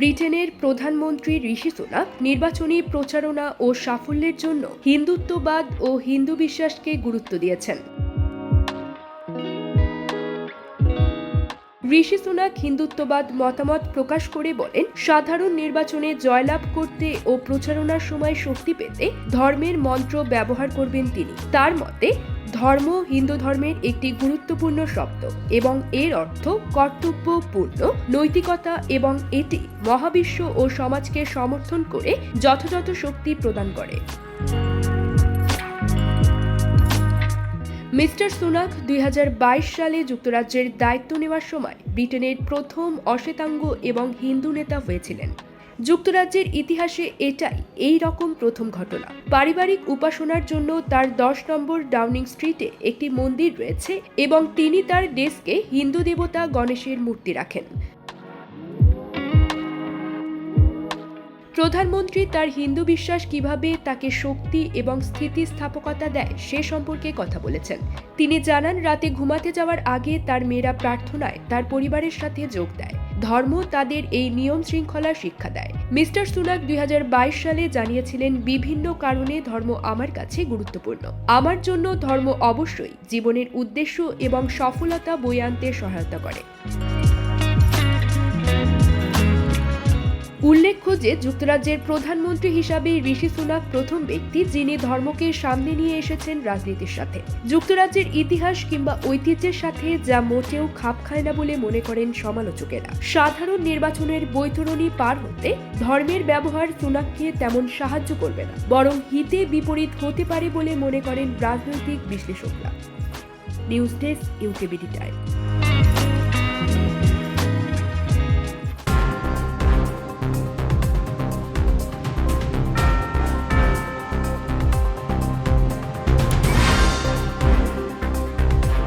ব্রিটেনের প্রধানমন্ত্রী ঋষি সুনাক নির্বাচনী প্রচারণা ও সাফল্যের জন্য হিন্দুত্ববাদ ও হিন্দু বিশ্বাসকে গুরুত্ব দিয়েছেন। ঋষি সুনাক হিন্দুত্ববাদ মতামত প্রকাশ করে বলেন, সাধারণ নির্বাচনে জয়লাভ করতে ও প্রচারণার সময় শক্তি পেতে ধর্মের মন্ত্র ব্যবহার করবেন তিনি। তার মতে ধর্ম হিন্দু ধর্মের একটি গুরুত্বপূর্ণ শব্দ এবং এর অর্থ কর্তব্যপূর্ণ, নৈতিকতা এবং এটি মহাবিশ্ব ও সমাজকে সমর্থন করে যথাযথ শক্তি প্রদান করে। মিস্টার সুনাক দুই হাজার বাইশ সালে যুক্তরাজ্যের দায়িত্ব নেওয়ার সময় ব্রিটেনের প্রথম অশ্বেতাঙ্গ এবং হিন্দু নেতা হয়েছিলেন। যুক্তরাজ্যের ইতিহাসে এটাই এই রকম প্রথম ঘটনা। পারিবারিক উপাসনার জন্য তার দশ নম্বর ডাউনিং স্ট্রিটে একটি মন্দির রয়েছে এবং তিনি তার ডেস্কে হিন্দু দেবতা গণেশের মূর্তি রাখেন। প্রধানমন্ত্রী তার হিন্দু বিশ্বাস কীভাবে তাকে শক্তি এবং স্থিতিস্থাপকতা দেয় সে সম্পর্কে কথা বলেছেন। তিনি জানান, রাতে ঘুমাতে যাওয়ার আগে তার মেয়েরা প্রার্থনায় তার পরিবারের সাথে যোগ দেয়। ধর্ম তাদের এই নিয়ম শৃঙ্খলা শিক্ষা দেয়। মিস্টার সুনাক দুই হাজার বাইশ সালে জানিয়েছিলেন, বিভিন্ন কারণে ধর্ম আমার কাছে গুরুত্বপূর্ণ। আমার জন্য ধর্ম অবশ্যই জীবনের উদ্দেশ্য এবং সফলতা বয়ে আনতে সহায়তা করে। উল্লেখ্য যে যুক্তরাজ্যের প্রধানমন্ত্রী হিসাবে ঋষি সুনাক প্রথম ব্যক্তি যিনি ধর্মকে সামনে নিয়ে এসেছেন রাজনীতির সাথে। যুক্তরাজ্যের ইতিহাস কিংবা ঐতিহ্যের সাথে যা মোটেও খাপ খায় না বলে মনে করেন সমালোচকেরা। সাধারণ নির্বাচনের বৈতরণী পার হতে ধর্মের ব্যবহার সুনাককে তেমন সাহায্য করবে না, বরং হিতে বিপরীত হতে পারে বলে মনে করেন রাজনৈতিক বিশ্লেষকরা। News desk UKBD time.